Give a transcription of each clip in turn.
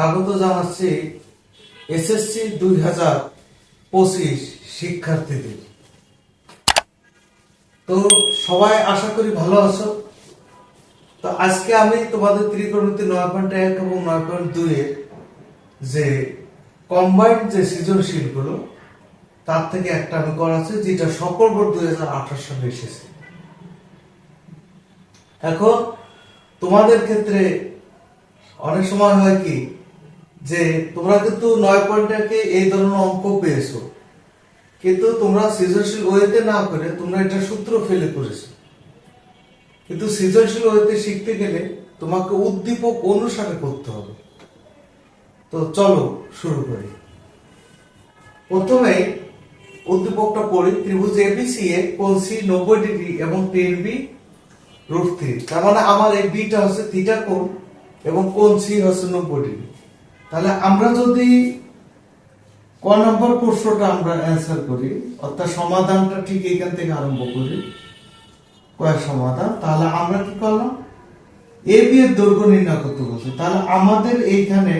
স্বাগত জানাচ্ছি এসএসসি দুই হাজার পঁচিশ শিক্ষার্থীদের। তো সবাই আশা করি ভালো আছো। তো আজকে আমি তোমাদের ত্রিকোণমিতি নয় পয়েন্ট এক এবং নয় পয়েন্ট দুই এর যে কম্বাইন্ড যে সৃজনশীলগুলো তার থেকে একটা আমি করাচ্ছি যেটা সকল বোর্ড দুই হাজার আঠারো সালে এসেছে। এখন তোমাদের ক্ষেত্রে অনেক সময় হয় কি যে তোমরা কিন্তু নয় পয়েন্টটাকে এই ধরনের অঙ্ক পেয়েছ। কিন্তু তোমরা সৃজনশীল ওয়েতে না করে তোমরা এটা সূত্র ফেলে করেছ। কিন্তু সৃজনশীল ওয়েতে শিখতে গেলে তোমাকে উদ্দীপক অনুসারে করতে হবে। তো চলো শুরু করি। প্রথমে উদ্দীপকটা পড়ি, ত্রিভুজ এবিসি এ কোন সি নব্বই ডিগ্রি এবং টেন বি রুট থ্রি। তার মানে আমার এই বিটা হচ্ছে থিটা কোণ এবং কোন সি হচ্ছে নব্বই ডিগ্রি। তাহলে আমরা যদি ক নম্বর প্রশ্নটা আমরা অ্যান্সার করি, অর্থাৎ সমাধানটা ঠিক এখান থেকে আরম্ভ করি, কয়েক সমাধান, তাহলে আমরা কি করলাম? এ বি এর দৈর্ঘ্য নির্ণয় করতে বলছে। তাহলে আমাদের এইখানে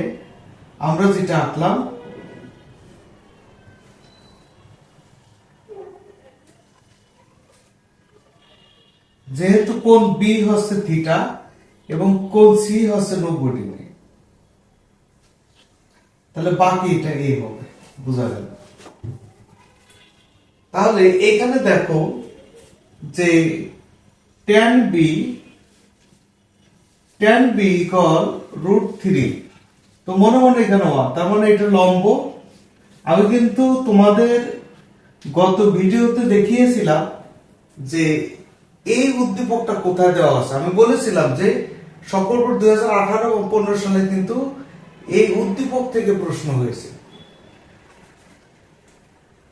আমরা যেটা আঁকলাম, যেহেতু কোন বি হচ্ছে থিটা এবং কোন সি হচ্ছে নব্বই ডিগ্রি। তাহলে বাকি এটা এ হবে, বোঝা গেল। তাহলে এখানে দেখো যে tan B tan B equal root three তো মনে মনে এখানে ওয়ান তার মানে এটা লম্ব। আমি কিন্তু তোমাদের গত ভিডিওতে দেখিয়েছিলাম যে এই উদ্দীপকটা কোথায় দেওয়া আছে। আমি বলেছিলাম যে, সকল দুই হাজার আঠারো পনেরো সালে কিন্তু এই উদ্দীপক থেকে প্রশ্ন হয়েছে।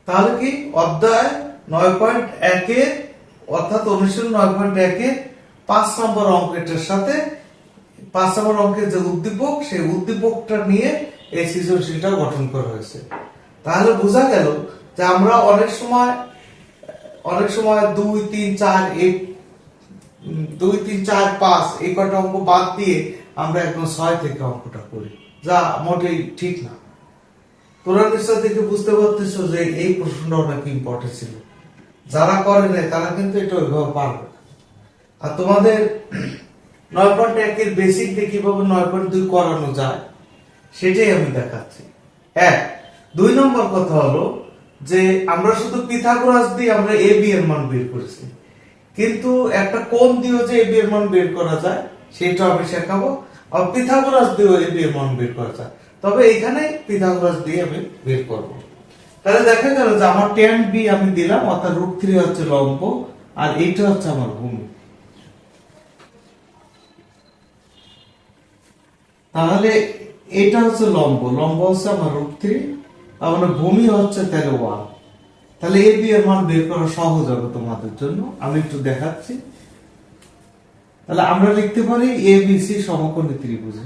তাহলে কি অধ্যায় নয় পয়েন্ট একের অর্থাৎ অনুশীলন নয় পয়েন্ট একের পাঁচ নম্বর অঙ্কের সাথে, পাঁচ নম্বর অঙ্কের যে উদ্দীপক, সেই উদ্দীপকটা নিয়ে এই সৃজনশীলটা গঠন করা হয়েছে। তাহলে বোঝা গেল যে আমরা অনেক সময় অনেক সময় দুই, তিন, চার এই দুই, তিন, চার, পাঁচ, এই কটা অঙ্ক বাদ দিয়ে আমরা একদম ছয় থেকে অঙ্কটা করি। যা মোটেই ঠিক না। তোমরা নিশ্চয় দেখে বুঝতে পারতেছো যে এই প্রশ্নটা অনেক ইম্পর্টেন্ট ছিল? যারা করে নাই, তারা কিন্তু এটা ওইভাবে পারবে আর তোমাদের নয় পয়েন্ট একের বেসিক দিয়ে কীভাবে নয় পয়েন্ট দুই করানো যায়, সেটাই আমি দেখাচ্ছি। এক, দুই নম্বর কথা হলো যে আমরা শুধু পিথাগোরাস দিয়ে আমরা এ বি এর মান বের করেছি। কিন্তু একটা কোণ দিয়েও যে এ বি এর মান বের করা যায়, সেটা আমি শেখাবো। পিথাগোরাস দিয়েও এ বি এর মান বের করা তবে এখানে পিথাগোরাস দিয়ে আমি বের করব। তাহলে দেখা গেল যে আমার টেন বি আমি দিলাম, অর্থাৎ রুট থ্রি হচ্ছে লম্ব, আর এইটা হচ্ছে আমার ভূমি। তাহলে এটা হচ্ছে লম্ব লম্ব হচ্ছে আমার রুট থ্রি মানে ভূমি হচ্ছে তেরো ওয়ান তাহলে এ বি এর মান বের করা সহজ হবে তোমাদের জন্য। আমি একটু দেখাচ্ছি। তাহলে আমরা লিখতে পারি এ বি সি সমকোণী ত্রিভুজে।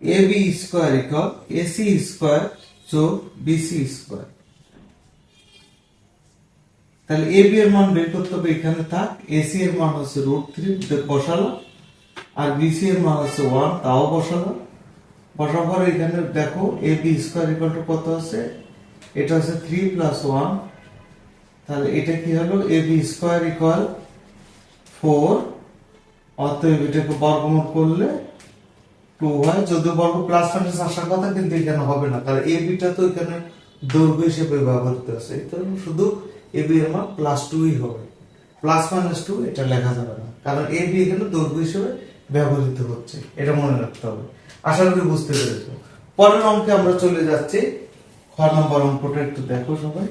A B square equal AC square যোগ বিসি স্কোয়ার তাহলে এ বি এর মান বের করতে হবে এখানে, থাক। এসি এর মান হচ্ছে রুট থ্রি বসালাম। আর বিসি এর মান হচ্ছে ওয়ান তাও বসালাম। বসার পরে এখানে দেখো A B square equal to কত আছে? এটা হচ্ছে থ্রি প্লাস ওয়ান তাহলে এটা কি হলো? A B square equal four অতএব এটাকে বর্গমূল করলে টু হয়। যদি বর্গ প্লাস মাইনাস আসার কথা, কিন্তু এখানে হবে না। কারণ এ বিটা তো এখানে দৈর্ঘ্য হিসেবে ব্যবহৃত আছে জন্য শুধু এ বি এর মান প্লাস টুই হবে। প্লাস মাইনাস টু এটা লেখা যাবে না। কারণ এ বি এখানে দৈর্ঘ্য হিসেবে ব্যবহৃত হচ্ছে। এটা মনে রাখতে হবে। আশা করি বুঝতে পেরেছ। পরের অঙ্কে আমরা চলে যাচ্ছি। খ নম্বর অঙ্কটা একটু দেখো সবাই।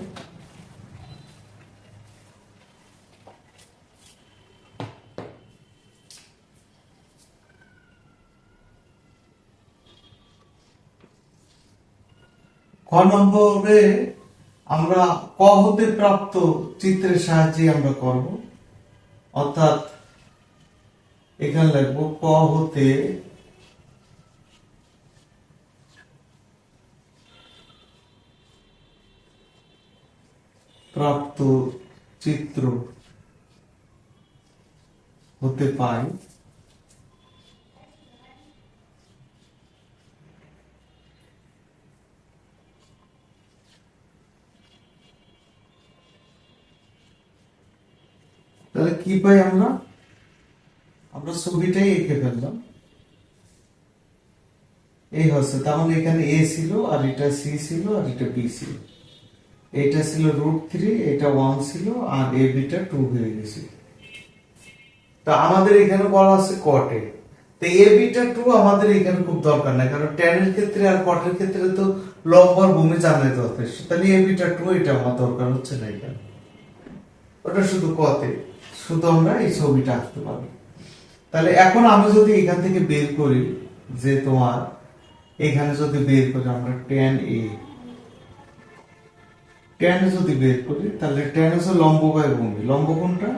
ক নম্বরে আমরা ক হতে প্রাপ্ত চিত্রের সাহায্যে আমরা করব। অর্থাৎ এখানে লিখব ক হতে প্রাপ্ত চিত্র হতে পায় তাহলে কি পাই আমরা? আমরা ছবিটাই এঁকে ফেললাম। এই হচ্ছে, তার মানে এখানে এ ছিল, আর এটা সি ছিল, আর এটা বি ছিল। এটা ছিল রুট থ্রি এটা ওয়ান ছিল, আর এ বিটা টু হয়ে গেছে। তা আমাদের এখানে বলা আছে কটে তো এ বিটা টু আমাদের এখানে খুব দরকার নাই, কারণ টেনের ক্ষেত্রে আর কটের ক্ষেত্রে তো লম্বার ভূমি জানলে যথেষ্ট তাহলে এ বিটা টু এটা আমার দরকার হচ্ছে না এখানে। ওটা শুধু কতে শুধু এই ছবিটা আঁকতে পারি তাহলে এখন আমি যদি এখান থেকে বের করি যে তোমার, এখানে যদি বের করি আমরা টেন এ টেন যদি বের করি, তাহলে টেন হচ্ছে লম্ব ভূমি লম্ব কোনটা?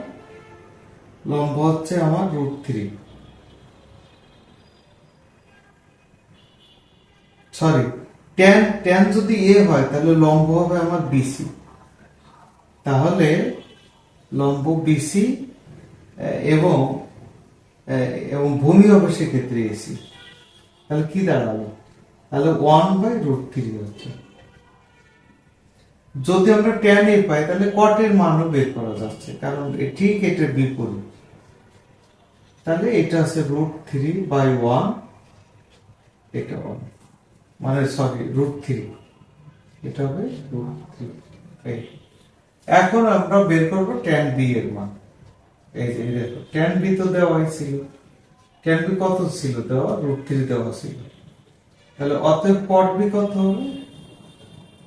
লম্ব হচ্ছে আমার root three sorry tan tan যদি এ হয়, তাহলে লম্ব হবে আমার বিসি তাহলে লম্ব বিসি এবং এবং ভূমি হবে সেক্ষেত্রে এসি তাহলে কি দাঁড়াল? তাহলে ওয়ান বাই রুট থ্রি হচ্ছে। যদি আমরা টেন এ পাই, তাহলে কটের মানও বের করা যাচ্ছে, কারণ ঠিক এটার বিপরীত। তাহলে এটা আছে রুট থ্রি বাই ওয়ান এটা ওয়ান মানে সরি রুট থ্রি এটা হবে রুট থ্রি এই। এখন আমরা বের করব টেন বি এর মান। এই যে দেখো টেন বি তো দেওয়াই ছিল। টেন বি কত ছিল দেওয়া? রুট থ্রি দেওয়া ছিল। তাহলে অতএব কট বি কত হবে?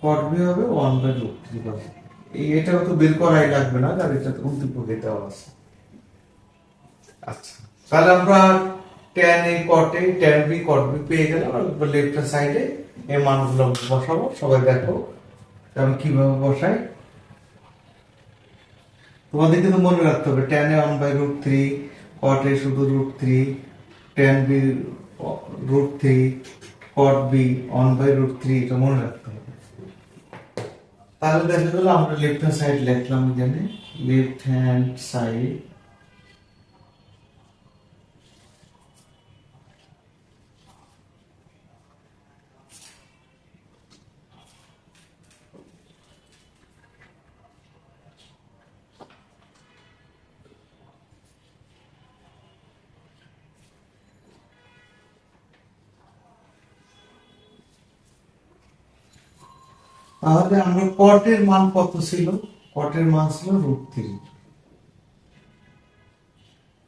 কট বি হবে ওয়ান বাই রুট থ্রি এই, এটাও তো বের করাই লাগবে না, কারণ এটা উদ্দীপকে দেওয়া আছে। আচ্ছা তাহলে আমরা টেন এ কটে টেন বি কট বি পেয়ে গেলাম, আর লেফট সাইডে এই মানগুলো বসাবো। সবাই দেখো আমি কীভাবে বসাই। তোমাদের কিন্তু মনে রাখতে হবে tan A one by root three cot A শুধু root three tan B root three cot B one by root three এটা মনে রাখতে হবে। তাহলে দেখা গেল আমরা লেফট হ্যান্ড সাইড লিখলাম এখানে লেফট হ্যান্ড সাইড তাহলে আমরা কটের মান কত ছিল? কটের মান ছিল রুট থ্রি।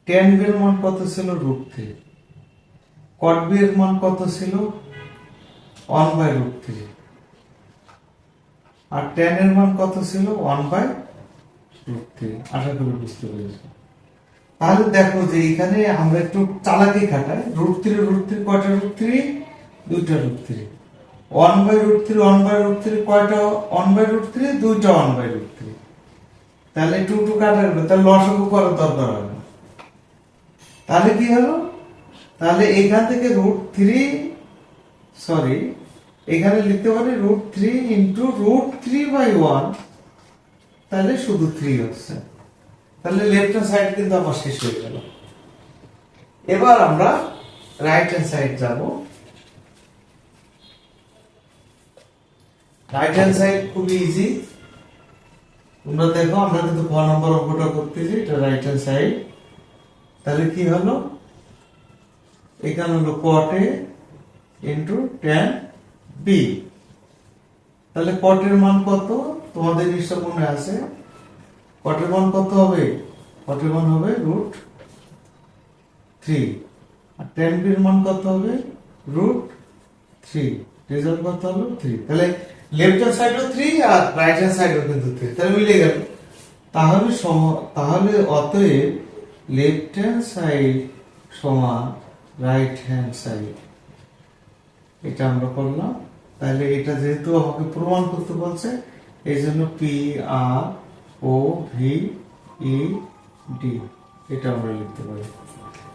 টেন বি এর মান কত ছিল? Root three. কট বি এর মান কত ছিল? ওয়ান বাই রুট থ্রি আর টেন এর মান কত ছিল? ওয়ান বাই রুট থ্রি আশা করি বুঝতে পেরেছি। তাহলে দেখো যে এখানে আমরা একটু চালাকি খাটাই। রুট থ্রি রুট থ্রি কয়টা রুট থ্রি দুইটা root three one by root three one by root three কয়টা ওয়ান বাই রুট থ্রি দুইটা ওয়ান বাই রুট থ্রি তাহলে টু টু কাটা গেল, তাহলে লসগু করার দরকার হবে না তাহলে কি হলো? তাহলে এখান থেকে রুট থ্রি সরি এখানে লিখতে পারি root three into root three by one তাহলে শুধু থ্রি হচ্ছে। তাহলে লেফট হ্যান্ড সাইড কিন্তু আমার শেষ হয়ে গেল। এবার আমরা রাইট হ্যান্ড সাইড যাব। রাইট হ্যান্ড সাইড খুবই ইজি তোমরা দেখো, আমরা কিন্তু ক নম্বর অঙ্কটা করতেছি, এটা রাইট হ্যান্ড সাইড তাহলে কি হলো? এখানে হলো কটে ইন্টু টেন বি তাহলে কটের মান কত? তোমাদের নিশ্চয় মনে আছে। কটের মান কত হবে? কটের মান হবে রুট থ্রি আর টেন বির মান কত হবে? রুট থ্রি রেজাল্ট কত হলো থ্রি তাহলে লেফট হ্যান্ড সাইডও থ্রি আর রাইট হ্যান্ড সাইডও কিন্তু থ্রি তাহলে মিলে গেল। তাহলে সম- তাহলে অতএব লেফট হ্যান্ড সাইড সমান রাইট হ্যান্ড সাইড এটা আমরা করলাম। তাহলে এটা যেহেতু আমাকে প্রমাণ করতে বলছে এই জন্য P R O V E D এটা আমরা লিখতে পারি।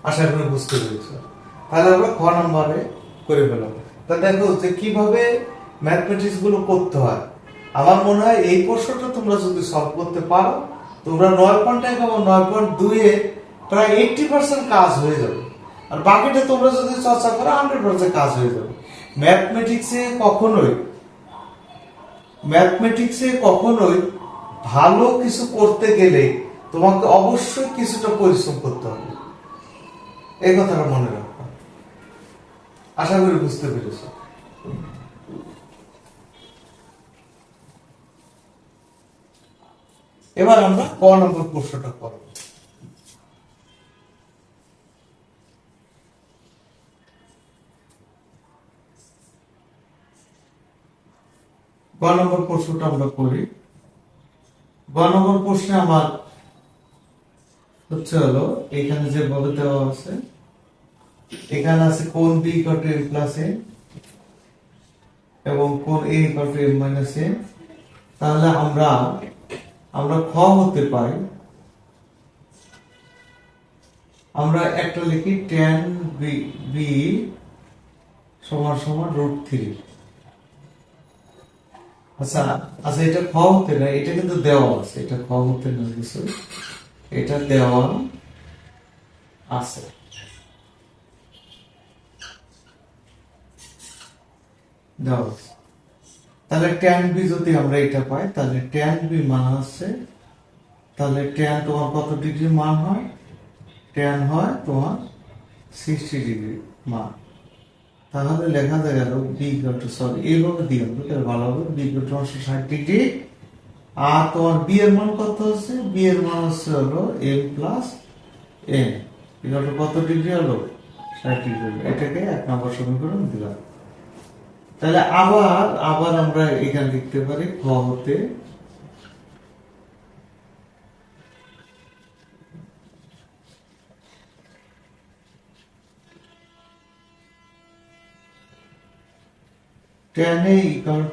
আশা করি বুঝতে পেরেছ। তাহলে আমরা খ নম্বরে করে ফেলাম তা দেখো যে কীভাবে ম্যাথমেটিক্সগুলো করতে হয়। আমার মনে হয় এই প্রশ্নটা তোমরা যদি সলভ করতে পারো, তোমরা নয় পয়েন্ট এক এবং নয় পয়েন্ট দুইয়ে প্রায় এইটটি পার্সেন্ট কাজ হয়ে যাবে। আর বাকিটা তোমরা যদি চর্চা করো হান্ড্রেড পার্সেন্ট কাজ হয়ে যাবে। ম্যাথমেটিক্সে কখনোই ম্যাথমেটিক্সে কখনোই ভালো কিছু করতে গেলে তোমাকে অবশ্যই কিছুটা পরিশ্রম করতে হবে। এই কথাটা মনে রাখো। আশা করি বুঝতে পেরেছ। এবার আমরা ক নম্বর প্রশ্নটা করব। গ নম্বর প্রশ্নটা আমরা করি। গ নম্বর প্রশ্নে আমার হচ্ছে হলো, এখানে যে বলে দেওয়া আছে, এখানে আছে কোন B equal to M plus A এবং কোন A equal to M minus A তাহলে আমরা আমরা খ হতে পাই আমরা একটা লিখি টেন বি সমান সমান রুট থ্রি আচ্ছা আচ্ছা এটা খ হতে না এটা কিন্তু দেওয়া আছে, এটা খ হতে না কিছু। এটা দেওয়া আছে। দেওয়া আছে। তাহলে ট্যান বি যদি আমরা এটা পাই, তাহলে ট্যান বি মান হচ্ছে, তাহলে ট্যান তোমার কত ডিগ্রি মান হয়? ট্যান হয় তোমার সিক্সটি ডিগ্রি মান। তাহলে লেখা গেল বি টু সরি এইভাবে হবে তাহলে ভালো হবে বি টু ষাট ডিগ্রি। আর তোমার বি এর মান কত হচ্ছে? বি এর মান হচ্ছে হলো M plus N equal to কত ডিগ্রি হলো? ষাট ডিগ্রি এটাকে এক নম্বর সমীকরণ দিলাম। তাহলে আবার আবার আমরা এখানে লিখতে পারি খ হতে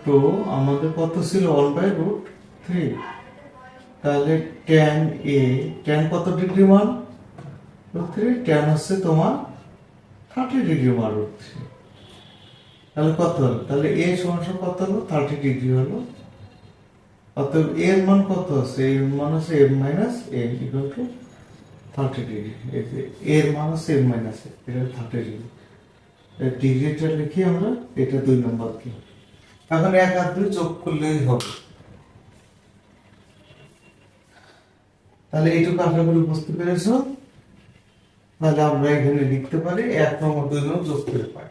টু আমাদের কত ছিল? ওয়ান বাই রুট থ্রি তাহলে টেন এ টেন কত ডিগ্রি মান? রুট থ্রি টেন হচ্ছে তোমার থার্টি ডিগ্রি মান রুট থ্রি তাহলে কত হলো? তাহলে এ সমান কত হলো? থার্টি ডিগ্রি হলো। অতএব এর মান কত আছে? এর মান আছে M minus M equal to thirty degree এর মান আছে এম মাইনাস এটা থার্টি ডিগ্রি ডিগ্রিটা লিখি আমরা, এটা দুই নম্বর কি? এখন এক হাত দুই যোগ করলেই হবে। তাহলে এইটুকু আশা করি বুঝতে পেরেছ? তাহলে আমরা এখানে লিখতে পারি এক নম্বর, দুই নম্বর যোগ করে পাই।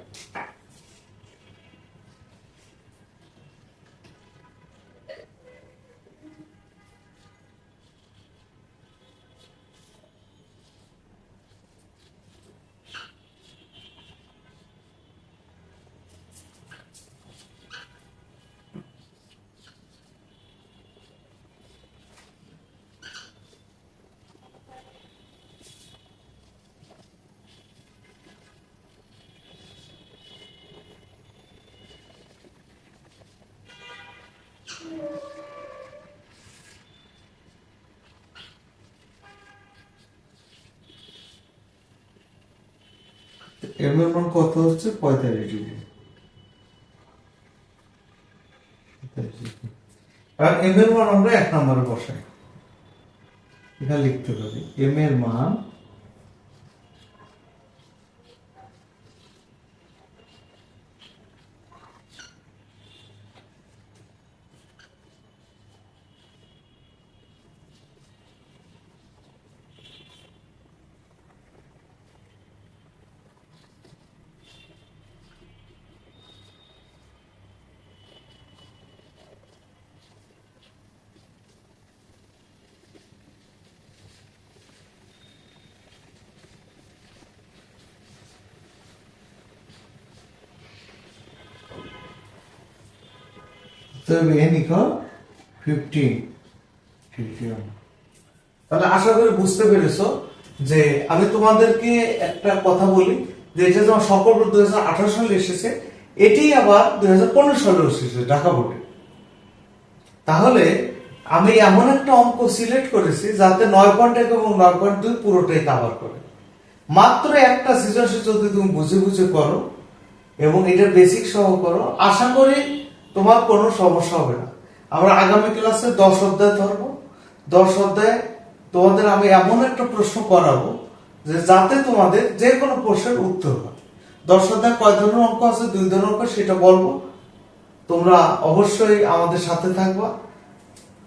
এম এর মান কত হচ্ছে? পঁয়তাল্লিশ ডিগ্রি আর এম এর মান আমরা এক নম্বরে বসাই। এটা লিখতে পারি এম এর মান তো এন ইকুয়াল ফিফটিন তাহলে আশা করি বুঝতে পেরেছ যে আমি তোমাদেরকে একটা কথা বলি, যে এটা যখন সকল হাজার আঠারো সালে এসেছে এটি আবার দুই হাজার পনেরো সালে এসেছে ঢাকা বোর্ডে। তাহলে আমি এমন একটা অঙ্ক সিলেক্ট করেছি যাতে নয় পয়েন্ট এক এবং নয় পয়েন্ট দুই পুরোটাই কাভার করে। মাত্র একটা সৃজনশীল যদি তুমি বুঝে বুঝে করো এবং এটা বেসিক সহ করো, আশা করি তোমার কোনো সমস্যা হবে না। আমরা আগামী ক্লাসে দশ অধ্যায় ধরবো। দশ অধ্যায়ে তোমাদের আমি এমন একটা প্রশ্ন করাবো যে যাতে তোমাদের যে কোনো প্রশ্নের উত্তর হয়। দশ অধ্যায় কয় ধরনের অঙ্ক আছে? দুই ধরনের অঙ্ক, সেটা বলব। তোমরা অবশ্যই আমাদের সাথে থাকবা।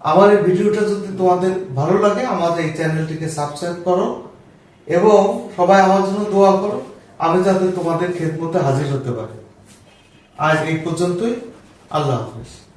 আমার এই ভিডিওটা যদি তোমাদের ভালো লাগে, আমাদের এই চ্যানেলটিকে সাবস্ক্রাইব করো এবং সবাই আমার জন্য দোয়া করো। আমি যাতে তোমাদের খেদমতে হাজির হতে পারি। আজ এই পর্যন্তই। আল্লাহ হাফিজ।